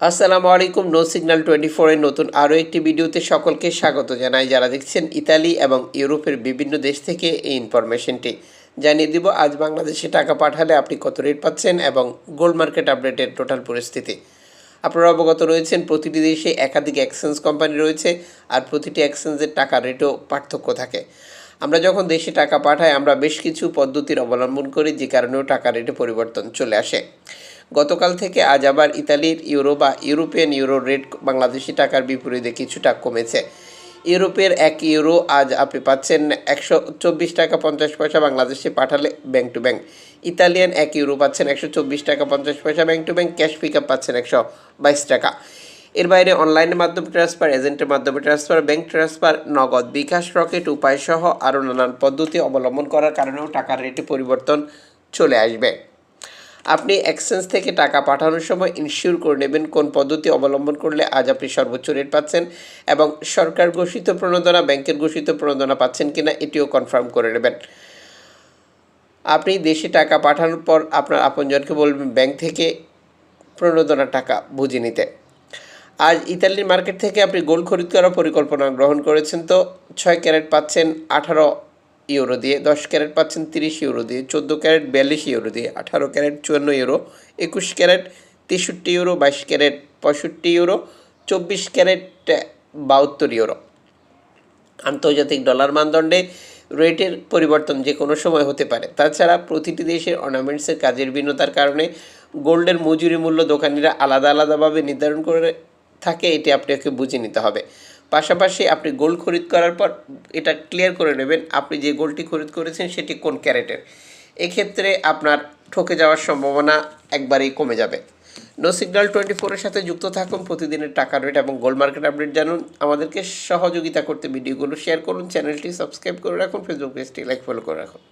আসসালামু আলাইকুম no signal twenty ফোরের নতুন আরও একটি ভিডিওতে সকলকে স্বাগত জানাই। যারা দেখছেন ইতালি এবং ইউরোপের বিভিন্ন দেশ থেকে এই ইনফরমেশনটি জানিয়ে দিব, আজ বাংলাদেশে টাকা পাঠালে আপনি কত রেট পাচ্ছেন এবং গোল্ড মার্কেট আপডেটের টোটাল পরিস্থিতি। আপনারা অবগত রয়েছেন, প্রতিটি দেশে একাধিক এক্সচেঞ্জ কোম্পানি রয়েছে আর প্রতিটি এক্সচেঞ্জের টাকা রেটও পার্থক্য থাকে। আমরা যখন দেশে টাকা পাঠাই, আমরা বেশ কিছু পদ্ধতির অবলম্বন করি, যে কারণেও টাকা রেটে পরিবর্তন চলে আসে। গতকাল থেকে আজ আবার ইতালির ইউরো বা ইউরোপিয়ান ইউরো রেট বাংলাদেশি টাকার বিপরীতে কিছুটা কমেছে। ইউরোপের এক ইউরো আজ আপনি পাচ্ছেন একশো চব্বিশ টাকা পঞ্চাশ পয়সা বাংলাদেশে পাঠালে ব্যাংক টু ব্যাংক। ইতালিয়ান এক ইউরো পাচ্ছেন একশো চব্বিশ টাকা পঞ্চাশ পয়সা, bank to bank cash pick up পাচ্ছেন একশো বাইশ টাকা। এর বাইরে অনলাইনের মাধ্যমে ট্রান্সফার, এজেন্টের মাধ্যমে ট্রান্সফার, ব্যাংক ট্রান্সফার, নগদ বিকাশ, রকেট, উপায় সহ আরও নানান পদ্ধতি অবলম্বন করার কারণেও টাকার রেটে পরিবর্তন চলে আসবে। আপনি এক্সচেঞ্জ থেকে টাকা পাঠানোর সময় ইনশিওর করে নেবেন কোন পদ্ধতি অবলম্বন করলে আজ আপনি সর্বোচ্চ রেট পাচ্ছেন এবং সরকার ঘোষিত প্রণোদনা, ব্যাংকের ঘোষিত প্রণোদনা পাচ্ছেন কিনা এটিও কনফার্ম করে নেবেন। আপনি দেশে টাকা পাঠানোর পর আপনার আপনজনকে বলবেন ব্যাংক থেকে প্রণোদনা টাকা বুঝে নিতে। আজ ইতালির মার্কেট থেকে আপনি গোল্ড খরিদ করার পরিকল্পনা গ্রহণ করেছেন তো ছয় ক্যারেট পাচ্ছেন আঠারো ইউরো দিয়ে দশ ক্যারেট পাচ্ছেন তিরিশ ইউরো দিয়ে চোদ্দ ক্যারেট, বিয়াল্লিশ ইউরো দিয়ে আঠারো ক্যারেট, চুয়ান্ন ইউরো, একুশ ক্যারেট, তেষট্টি ইউরো, বাইশ ক্যারেট, পঁয়ষট্টি ইউরো, চব্বিশ ক্যারেট, বাহাত্তর ইউরো। আন্তর্জাতিক ডলার মানদণ্ডে রেটের পরিবর্তন যে কোনো সময় হতে পারে। তাছাড়া প্রতিটি দেশের অর্নামেন্টসের কাজের ভিন্নতার কারণে গোল্ডের মজুরি মূল্য দোকানিরা আলাদা আলাদাভাবে নির্ধারণ করে থাকে, এটি আপনাকে বুঝে নিতে হবে। পাশাপাশি আপনি গোল্ড খরিদ করার পর এটা ক্লিয়ার করে নেবেন আপনি যে গোল্ডটি খরিদ করেছেন সেটি কোন ক্যারেটের। এক্ষেত্রে আপনার ঠকে যাওয়ার সম্ভাবনা একবারেই কমে যাবে। নো সিগন্যাল টোয়েন্টি ফোরের সাথে যুক্ত থাকুন, প্রতিদিনের টাকা রেট এবং গোল্ড মার্কেট আপডেট জানুন। আমাদেরকে সহযোগিতা করতে ভিডিওগুলো শেয়ার করুন চ্যানেলটি সাবস্ক্রাইব করে রাখুন ফেসবুক পেজটি লাইক ফলো করে রাখুন।